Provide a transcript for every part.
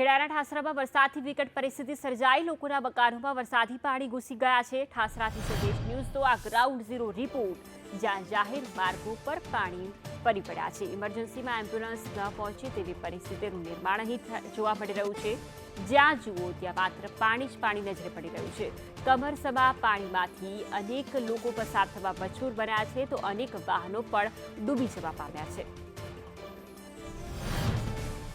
ખેડાના ઠાસરામાં વરસાદથી વિકટ પરિસ્થિતિ સર્જાઈ. લોકોના મકાનોમાં વરસાદી પાણી ઘૂસી ગયા છે. ઠાસરાથી સંદેશ ન્યૂઝ તો આ ગ્રાઉન્ડ ઝીરો રિપોર્ટ. જ્યાં જાહેર માર્ગો પર પાણી ફરી પડ્યા છે. ઇમરજન્સીમાં એમ્બ્યુલન્સ ન પહોંચે તેવી પરિસ્થિતિનું નિર્માણ અહીં જોવા મળી રહ્યું છે. જ્યાં જુઓ ત્યાં માત્ર પાણી જ પાણી નજરે પડી રહ્યું છે. કમરસભા પાણીમાંથી અનેક લોકો પસાર થવા મજૂર બન્યા છે તો અનેક વાહનો પણ ડૂબી જવા પામ્યા છે.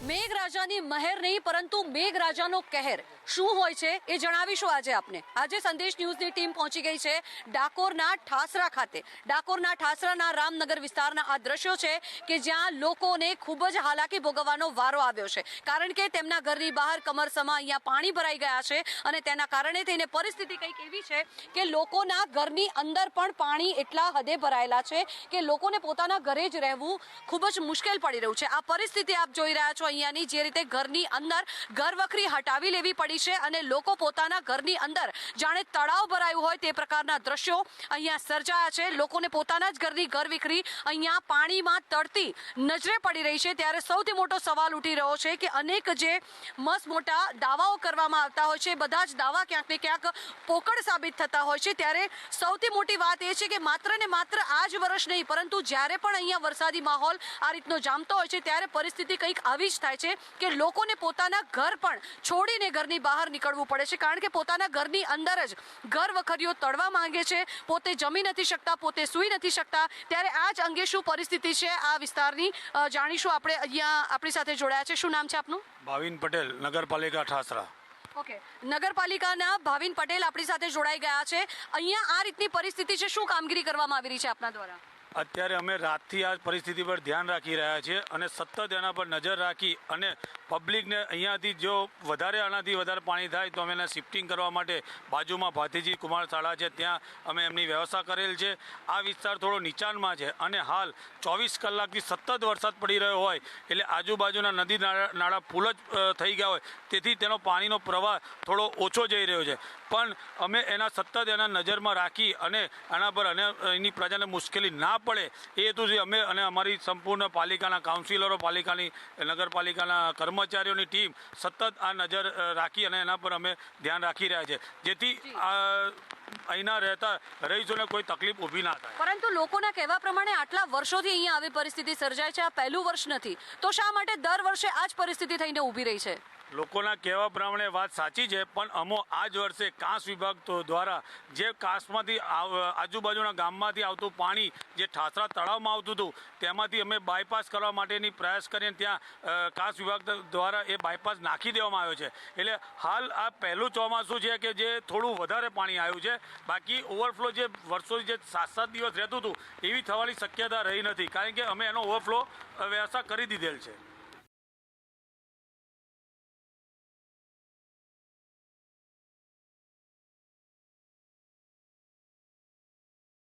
મેઘરાજાની મહેર નહીં પરંતુ મેઘરાજાનો કહેર. શું હોય છે એ જણાવીશું આજે આપને. આજે સંદેશ ન્યૂઝની ટીમ પહોંચી ગઈ છે ડાકોરના ઠાસરા ખાતે. ડાકોરના ઠાસરાના રામનગર વિસ્તારના આ દ્રશ્યો છે કે જ્યાં લોકોને ખૂબ જ હાલાકી ભોગવવાનો વારો આવ્યો છે. કારણ કે તેમના ઘરની બહાર કમરસમાં અહીંયા પાણી ભરાઈ ગયા છે અને તેના કારણે થઈને પરિસ્થિતિ કંઈક એવી છે કે લોકોના ઘરની અંદર પણ પાણી એટલા હદે ભરાયેલા છે કે લોકોને પોતાના ઘરે જ રહેવું ખૂબ જ મુશ્કેલ પડી રહ્યું છે. આ પરિસ્થિતિ આપ જોઈ રહ્યા છો અહીંયાની જે રીતે ઘરની અંદર ઘરવખરી હટાવી લેવી પડી છે અને લોકો પોતાના ઘરની અંદર જાણે તળાવ ભરાયું હોય તે પ્રકારના દ્રશ્યો અહીંયા સર્જાયા છે. લોકોને પોતાના જ ઘરની ઘર વિખરી અહીંયા પાણીમાં તરતી નજરે પડી રહી છે. ત્યારે સૌથી મોટો સવાલ ઉઠી રહ્યો છે કે અનેક જે મસ્ત મોટા દાવાઓ કરવામાં આવતા હોય છે બધા જ દાવા ક્યાંક ને ક્યાંક પોકળ સાબિત થતા હોય છે. ત્યારે સૌથી મોટી વાત એ છે કે માત્ર ને માત્ર આ જ વર્ષ નહીં, પરંતુ જ્યારે પણ અહીંયા વરસાદી માહોલ આ રીતનો જામતો હોય છે, ત્યારે પરિસ્થિતિ કંઈક આવી જ થાય છે કે લોકોને પોતાના ઘર પણ છોડીને ઘરની બહાર નીકળવું પડે છે કારણ કે પોતાના ઘરની અંદર જ ઘર વખરીઓ તળવા માંગે છે. પોતે જમી નથી શકતા પોતે સૂઈ નથી શકતા. ત્યારે આ જ અંગે શું પરિસ્થિતિ છે આ વિસ્તારની? જાણીશું આપણે અહીંયા આપણી સાથે જોડાયા છે. શું નામ છે આપનું? ભાવિન પટેલ નગરપાલિકા ઠાસરા. ઓકે. નગરપાલિકાના ભાવિન પટેલ આપણી સાથે જોડાઈ ગયા છે. અહીંયા આ રીતની પરિસ્થિતિ છે. શું કામગીરી કરવામાં આવી રહી છે આપના દ્વારા? અત્યારે અમે રાતથી આ પરિસ્થિતિ પર ધ્યાન રાખી રહ્યા છીએ અને સતત એના પર નજર રાખી અને પબ્લિકને અહીંયાથી જો વધારે આનાથી વધારે પાણી થાય તો અમે એને શિફ્ટિંગ કરવા માટે બાજુમાં ભાતીજી કુમાર શાળા છે, ત્યાં અમે એમની વ્યવસ્થા કરેલ છે. આ વિસ્તાર થોડો નીચાણમાં છે અને હાલ ચોવીસ કલાકથી સતત વરસાદ પડી રહ્યો હોય એટલે આજુબાજુના નદી નાળા નાળા ફૂલ જ થઈ ગયા હોય. તેથી તેનો પાણીનો પ્રવાહ થોડો ઓછો જઈ રહ્યો છે. પણ અમે એના સતત એના નજરમાં રાખી અને આના પર અને એની પ્રજાને મુશ્કેલી ના પડે એ હેતુથી અમે અને અમારી સંપૂર્ણ પાલિકાના કાઉન્સિલરો પાલિકાની નગરપાલિકાના કર્મચારીઓની ટીમ સતત આ નજર રાખી અને એના પર અમે ધ્યાન રાખી રહ્યા છે. જેથી અહીંના રહેતા રહીશોને કોઈ તકલીફ ઊભી ના થાય. પરંતુ લોકોના કહેવા પ્રમાણે આટલા વર્ષોથી અહીંયા આવી પરિસ્થિતિ સર્જાય છે આ પહેલું વર્ષ નથી. તો શા માટે દર વર્ષે આ જ પરિસ્થિતિ થઈને ઊભી રહી છે? લોકોના કહેવા પ્રમાણે વાત સાચી છે, પણ અમો આ જ વર્ષે કાંસ વિભાગ દ્વારા જે કાંસમાંથી આજુબાજુના ગામમાંથી આવતું પાણી જે ઠાસરા તળાવમાં આવતું હતું, તેમાંથી અમે બાયપાસ કરવા માટેની પ્રયાસ કરીને ત્યાં કાંસ વિભાગ દ્વારા એ બાયપાસ નાખી દેવામાં આવ્યો છે. એટલે હાલ આ પહેલું ચોમાસું છે કે જે થોડું વધારે પાણી આવ્યું છે, બાકી ઓવરફ્લો જે વર્ષોથી જે સાત સાત દિવસ રહેતું હતું, એવી થવાની શક્યતા રહી નથી, કારણ કે અમે એનો ઓવરફ્લો વ્યવસ્થા કરી દીધેલ છે.